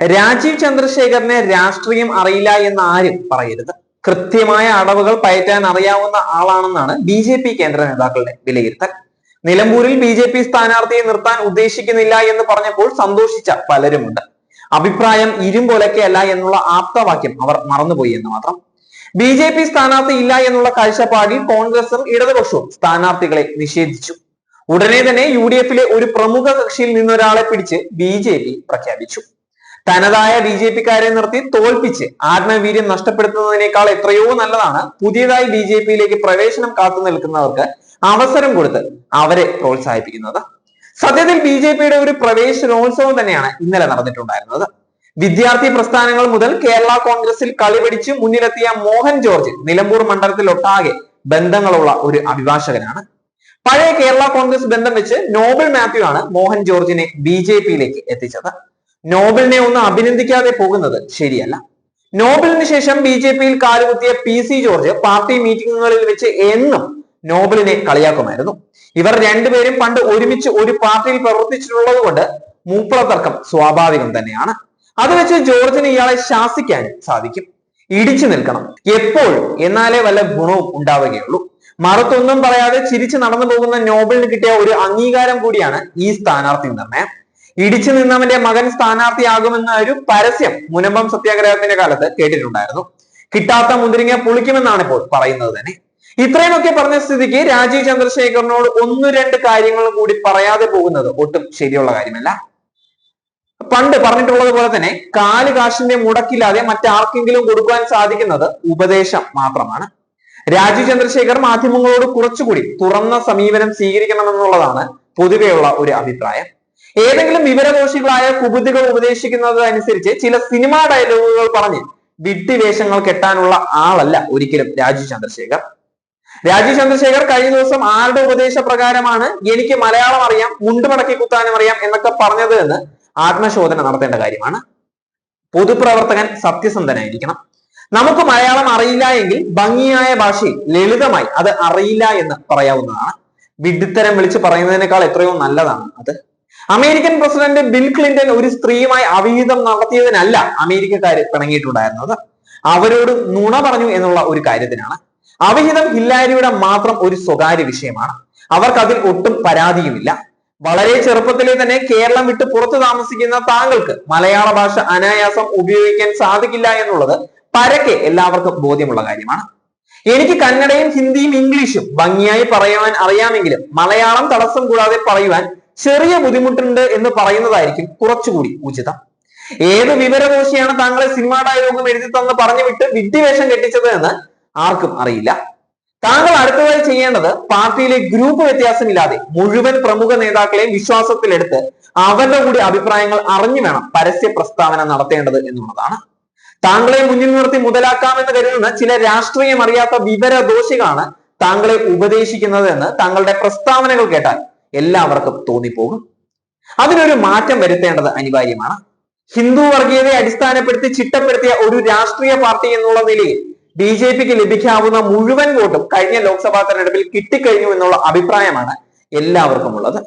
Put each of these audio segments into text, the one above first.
രാജീവ് ചന്ദ്രശേഖറിനെ രാഷ്ട്രീയം അറിയില്ല എന്ന് ആരും പറയരുത്. കൃത്യമായ അടവുകൾ പയറ്റാൻ അറിയാവുന്ന ആളാണെന്നാണ് ബി ജെ പി കേന്ദ്ര നേതാക്കളുടെ വിലയിരുത്തൽ. നിലമ്പൂരിൽ ബി ജെ പി സ്ഥാനാർത്ഥിയെ നിർത്താൻ ഉദ്ദേശിക്കുന്നില്ല എന്ന് പറഞ്ഞപ്പോൾ സന്തോഷിച്ച പലരുമുണ്ട്. അഭിപ്രായം ഇരുമ്പൊലക്കയല്ല എന്നുള്ള ആപ്തവാക്യം അവർ മറന്നുപോയി എന്ന് മാത്രം. ബി ജെ പി സ്ഥാനാർത്ഥി ഇല്ല എന്നുള്ള കാഴ്ചപ്പാടിൽ കോൺഗ്രസും ഇടതുപക്ഷവും സ്ഥാനാർത്ഥികളെ നിഷേധിച്ചു. ഉടനെ തന്നെ യു ഡി എഫിലെ ഒരു പ്രമുഖ കക്ഷിയിൽ നിന്നൊരാളെ പിടിച്ച് ബി ജെ പി പ്രഖ്യാപിച്ചു. തനതായ ബി ജെ പിക്കാരെ നിർത്തി തോൽപ്പിച്ച് ആത്മവീര്യം നഷ്ടപ്പെടുത്തുന്നതിനേക്കാൾ എത്രയോ നല്ലതാണ്. പുതിയതായി ബി ജെ പിയിലേക്ക് പ്രവേശനം കാത്തു നിൽക്കുന്നവർക്ക് അവസരം കൊടുത്ത് അവരെ പ്രോത്സാഹിപ്പിക്കുന്നത്. സത്യത്തിൽ ബി ജെ പിയുടെ ഒരു പ്രവേശനോത്സവം തന്നെയാണ് ഇന്നലെ നടന്നിട്ടുണ്ടായിരുന്നത്. വിദ്യാർത്ഥി പ്രസ്ഥാനങ്ങൾ മുതൽ കേരള കോൺഗ്രസിൽ കളിപിടിച്ച് മുന്നിലെത്തിയ മോഹൻ ജോർജ് നിലമ്പൂർ മണ്ഡലത്തിൽ ഒട്ടാകെ ബന്ധങ്ങളുള്ള ഒരു അഭിഭാഷകനാണ്. പഴയ കേരള കോൺഗ്രസ് ബന്ധം വെച്ച് നോബൽ മാത്യു ആണ് മോഹൻ ജോർജിനെ ബി ജെ പിയിലേക്ക് എത്തിച്ചത്. നോബലിനെ ഒന്ന് അഭിനന്ദിക്കാതെ പോകുന്നത് ശരിയല്ല. നോബലിന് ശേഷം ബി ജെ പിയിൽ കാലുകുത്തിയ പി സി ജോർജ് പാർട്ടി മീറ്റിംഗുകളിൽ വെച്ച് എന്നും നോബലിനെ കളിയാക്കുമായിരുന്നു. ഇവർ രണ്ടുപേരും പണ്ട് ഒരുമിച്ച് ഒരു പാർട്ടിയിൽ പ്രവർത്തിച്ചിട്ടുള്ളത് കൊണ്ട് മൂപ്പള തർക്കം സ്വാഭാവികം തന്നെയാണ്. അത് വെച്ച് ജോർജിന് ഇയാളെ ശാസിക്കാൻ സാധിക്കും. ഇടിച്ചു നിൽക്കണം. എപ്പോഴും എന്നാലേ വല്ല ഗുണവും ഉണ്ടാവുകയുള്ളൂ. മറുത്തൊന്നും പറയാതെ ചിരിച്ചു നടന്നു പോകുന്ന നോബലിന് കിട്ടിയ ഒരു അംഗീകാരം കൂടിയാണ് ഈ സ്ഥാനാർത്ഥി നിർണയം. ഇടിച്ചു നിന്നവന്റെ മകൻ സ്ഥാനാർത്ഥിയാകുമെന്ന ഒരു പരസ്യം മുനമ്പം സത്യാഗ്രഹത്തിന്റെ കാലത്ത് കേട്ടിട്ടുണ്ടായിരുന്നു. കിട്ടാത്ത മുന്തിരിങ്ങ പുളിക്കുമെന്നാണ് ഇപ്പോൾ പറയുന്നത് തന്നെ. ഇത്രയുമൊക്കെ പറഞ്ഞ സ്ഥിതിക്ക് രാജീവ് ചന്ദ്രശേഖറിനോട് ഒന്ന് രണ്ട് കാര്യങ്ങളും കൂടി പറയാതെ പോകുന്നത് ഒട്ടും ശരിയുള്ള കാര്യമല്ല. പണ്ട് പറഞ്ഞിട്ടുള്ളത് പോലെ തന്നെ കാൽ കാശിന്റെ മുടക്കില്ലാതെ മറ്റാർക്കെങ്കിലും കൊടുക്കാൻ സാധിക്കുന്നത് ഉപദേശം മാത്രമാണ്. രാജീവ് ചന്ദ്രശേഖർ മാധ്യമങ്ങളോട് കുറച്ചുകൂടി തുറന്ന സമീപനം സ്വീകരിക്കണമെന്നുള്ളതാണ് പൊതുവെയുള്ള ഒരു അഭിപ്രായം. ഏതെങ്കിലും വിവരദോഷികളായ കുബുദ്ധികൾ ഉപദേശിക്കുന്നത് അനുസരിച്ച് ചില സിനിമാ ഡയലോഗുകൾ പറഞ്ഞ് വിഡ്ഢിവേഷങ്ങൾ കെട്ടാനുള്ള ആളല്ല ഒരിക്കലും രാജീവ് ചന്ദ്രശേഖർ. രാജീവ് ചന്ദ്രശേഖർ കഴിഞ്ഞ ദിവസം ആരുടെ ഉപദേശപ്രകാരമാണ് എനിക്ക് മലയാളം അറിയാം മുണ്ടുമടക്കി കുത്താനും അറിയാം എന്നൊക്കെ പറഞ്ഞത് എന്ന് ആത്മശോധന നടത്തേണ്ട കാര്യമാണ്. പൊതുപ്രവർത്തകൻ സത്യസന്ധനായിരിക്കണം. നമുക്ക് മലയാളം അറിയില്ല എങ്കിൽ ഭംഗിയായ ഭാഷയിൽ ലളിതമായി അത് അറിയില്ല എന്ന് പറയാവുന്നതാണ്. വിഡിത്തരം വിളിച്ച് പറയുന്നതിനേക്കാൾ എത്രയോ നല്ലതാണ് അത്. അമേരിക്കൻ പ്രസിഡന്റ് ബിൽ ക്ലിന്റൺ ഒരു സ്ത്രീയുമായി അവിഹിതം നടത്തിയതിനല്ല അമേരിക്കക്കാര് പിണങ്ങിയിട്ടുണ്ടായിരുന്നത്. അവരോട് നുണ പറഞ്ഞു എന്നുള്ള ഒരു കാര്യത്തിനാണ്. അവിഹിതം ഹില്ലാരിയുടെ മാത്രം ഒരു സ്വകാര്യ വിഷയമാണ്. അവർക്ക് അതിൽ ഒട്ടും പരാതിയുമില്ല. വളരെ ചെറുപ്പത്തിലെ തന്നെ കേരളം വിട്ട് പുറത്തു താമസിക്കുന്ന താങ്കൾക്ക് മലയാള ഭാഷ അനായാസം ഉപയോഗിക്കാൻ സാധിക്കില്ല എന്നുള്ളത് പരക്കെ എല്ലാവർക്കും ബോധ്യമുള്ള കാര്യമാണ്. എനിക്ക് കന്നഡയും ഹിന്ദിയും ഇംഗ്ലീഷും ഭംഗിയായി പറയുവാൻ അറിയാമെങ്കിലും മലയാളം തടസ്സം കൂടാതെ പറയുവാൻ ചെറിയ ബുദ്ധിമുട്ടുണ്ട് എന്ന് പറയുന്നതായിരിക്കും കുറച്ചുകൂടി ഉചിതം. ഏത് വിവരദോഷിയാണ് താങ്കളെ സിനിമാ ഡയലോഗും എഴുതി തന്ന് പറഞ്ഞു വിട്ട് വിദ്യവേഷം കെട്ടിച്ചത് എന്ന് ആർക്കും അറിയില്ല. താങ്കൾ അടുത്തതായി ചെയ്യേണ്ടത് പാർട്ടിയിലെ ഗ്രൂപ്പ് വ്യത്യാസമില്ലാതെ മുഴുവൻ പ്രമുഖ നേതാക്കളെയും വിശ്വാസത്തിലെടുത്ത് അവരുടെ കൂടി അഭിപ്രായങ്ങൾ അറിഞ്ഞു വേണം പരസ്യ പ്രസ്താവന നടത്തേണ്ടത് എന്നുള്ളതാണ്. താങ്കളെ മുന്നിൽ നിർത്തി മുതലാക്കാമെന്ന് കരുതുന്ന ചില രാഷ്ട്രീയം അറിയാത്ത വിവരദോഷികളാണ് താങ്കളെ ഉപദേശിക്കുന്നത് എന്ന് താങ്കളുടെ പ്രസ്താവനകൾ കേട്ടാൽ എല്ലാവർക്കും തോന്നിപ്പോകും. അതിനൊരു മാറ്റം വരുത്തേണ്ടത് അനിവാര്യമാണ്. ഹിന്ദു വർഗീയതയെ അടിസ്ഥാനപ്പെടുത്തി ചിട്ടപ്പെടുത്തിയ ഒരു രാഷ്ട്രീയ പാർട്ടി എന്നുള്ള നിലയിൽ ബി ജെ പിക്ക് ലഭിക്കാവുന്ന മുഴുവൻ വോട്ടും കഴിഞ്ഞ ലോക്സഭാ തെരഞ്ഞെടുപ്പിൽ കിട്ടിക്കഴിഞ്ഞു എന്നുള്ള അഭിപ്രായമാണ് എല്ലാവർക്കും ഉള്ളത്.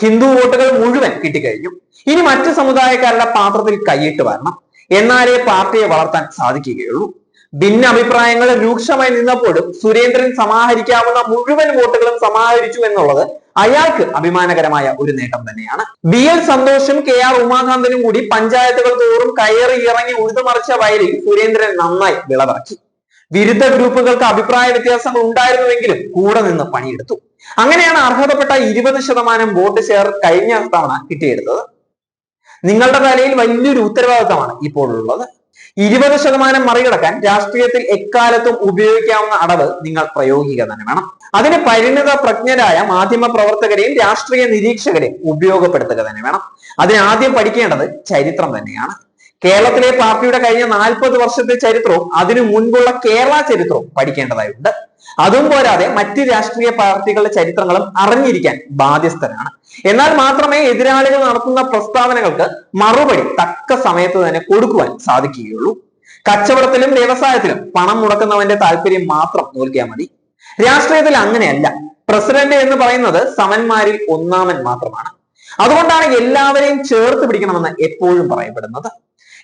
ഹിന്ദു വോട്ടുകൾ മുഴുവൻ കിട്ടിക്കഴിഞ്ഞു. ഇനി മറ്റ് സമുദായക്കാരുടെ പാത്രത്തിൽ കൈയിട്ട് വരണം. എന്നാലേ പാർട്ടിയെ വളർത്താൻ സാധിക്കുകയുള്ളൂ. ഭിന്ന അഭിപ്രായങ്ങൾ രൂക്ഷമായി നിന്നപ്പോഴും സുരേന്ദ്രൻ സമാഹരിക്കാവുന്ന മുഴുവൻ വോട്ടുകളും സമാഹരിച്ചു എന്നുള്ളത് അയാൾക്ക് അഭിമാനകരമായ ഒരു നേട്ടം തന്നെയാണ്. ബി എൽ സന്തോഷും കെ ആർ ഉമാകാന്തനും കൂടി പഞ്ചായത്തുകൾ തോറും കയറി ഇറങ്ങി ഉഴുതുമറിച്ച വയലിൽ സുരേന്ദ്രൻ നന്നായി വിളവിറക്കി. വിരുദ്ധ ഗ്രൂപ്പുകൾക്ക് അഭിപ്രായ വ്യത്യാസങ്ങൾ ഉണ്ടായിരുന്നുവെങ്കിലും കൂടെ നിന്ന് പണിയെടുത്തു. അങ്ങനെയാണ് അർഹതപ്പെട്ട ഇരുപത് ശതമാനം വോട്ട് ഷെയർ കഴിഞ്ഞ തവണ കിട്ടിയെടുത്തത് നിങ്ങളുടെ തലയിൽ വലിയൊരു ഉത്തരവാദിത്തമാണ് ഇപ്പോൾ ഉള്ളത് ഇരുപത് ശതമാനം മറികടക്കാൻ രാഷ്ട്രീയത്തിൽ എക്കാലത്തും ഉപയോഗിക്കാവുന്ന അടവ് നിങ്ങൾ പ്രയോഗിക്കുക തന്നെ വേണം. അതിന് പരിണിത പ്രജ്ഞരായ മാധ്യമ പ്രവർത്തകരെയും രാഷ്ട്രീയ നിരീക്ഷകരെയും ഉപയോഗപ്പെടുത്തുക തന്നെ വേണം. അതിന് ആദ്യം പഠിക്കേണ്ടത് ചരിത്രം തന്നെയാണ്. കേരളത്തിലെ പാർട്ടിയുടെ കഴിഞ്ഞ നാൽപ്പത് വർഷത്തെ ചരിത്രവും അതിനു മുൻപുള്ള കേരള ചരിത്രവും പഠിക്കേണ്ടതായിട്ടുണ്ട് അതും പോരാതെ മറ്റ് രാഷ്ട്രീയ പാർട്ടികളുടെ ചരിത്രങ്ങളും അറിഞ്ഞിരിക്കാൻ ബാധ്യസ്ഥരാണ്. എന്നാൽ മാത്രമേ എതിരാളികൾ നടത്തുന്ന പ്രസ്താവനകൾക്ക് മറുപടി തക്ക സമയത്ത് തന്നെ കൊടുക്കുവാൻ സാധിക്കുകയുള്ളൂ. കച്ചവടത്തിലും വ്യവസായത്തിലും പണം മുടക്കുന്നവന്റെ താല്പര്യം മാത്രം നോക്കിയാൽ മതി. രാഷ്ട്രീയത്തിൽ അങ്ങനെയല്ല. പ്രസിഡന്റ് എന്ന് പറയുന്നത് സമന്മാരിൽ ഒന്നാമൻ മാത്രമാണ്. അതുകൊണ്ടാണ് എല്ലാവരെയും ചേർത്ത് പിടിക്കണമെന്ന് എപ്പോഴും പറയപ്പെടുന്നത്.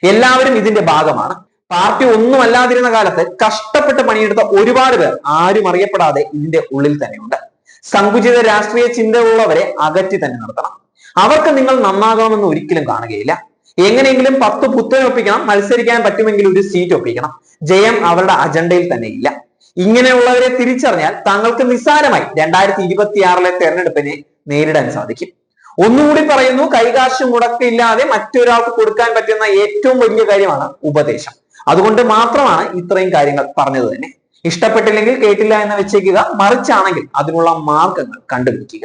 എല്ലാവരും ഇതിന്റെ ഭാഗമാണ്. പാർട്ടി ഒന്നും അല്ലാതിരുന്ന കാലത്ത് കഷ്ടപ്പെട്ട് പണിയെടുത്ത ഒരുപാട് പേർ ആരും അറിയപ്പെടാതെ ഇതിന്റെ ഉള്ളിൽ തന്നെയുണ്ട്. സങ്കുചിത രാഷ്ട്രീയ ചിന്തയുള്ളവരെ അകറ്റി തന്നെ നിർത്തണം. അവർക്ക് നിങ്ങൾ നന്നാകണമെന്ന് ഒരിക്കലും കാണുകയില്ല. എങ്ങനെയെങ്കിലും പത്ത് പുത്തൻ ഒപ്പിക്കണം മത്സരിക്കാൻ പറ്റുമെങ്കിൽ ഒരു സീറ്റ് ഒപ്പിക്കണം. ജയം അവരുടെ അജണ്ടയിൽ തന്നെ ഇല്ല ഇങ്ങനെയുള്ളവരെ തിരിച്ചറിഞ്ഞാൽ താങ്കൾക്ക് നിസ്സാരമായി രണ്ടായിരത്തി ഇരുപത്തിയാറിലെ തെരഞ്ഞെടുപ്പിനെ നേരിടാൻ സാധിക്കും. ഒന്നുകൂടി പറയുന്നു കൈകാശ് മുടക്കില്ലാതെ മറ്റൊരാൾക്ക് കൊടുക്കാൻ പറ്റുന്ന ഏറ്റവും വലിയ കാര്യമാണ് ഉപദേശം. അതുകൊണ്ട് മാത്രമാണ് ഇത്രയും കാര്യങ്ങൾ പറഞ്ഞത് തന്നെ. ഇഷ്ടപ്പെട്ടില്ലെങ്കിൽ കേട്ടില്ല എന്ന് വെച്ചേക്കുക. മറിച്ചാണെങ്കിൽ അതിനുള്ള മാർഗങ്ങൾ കണ്ടുപിടിക്കുക.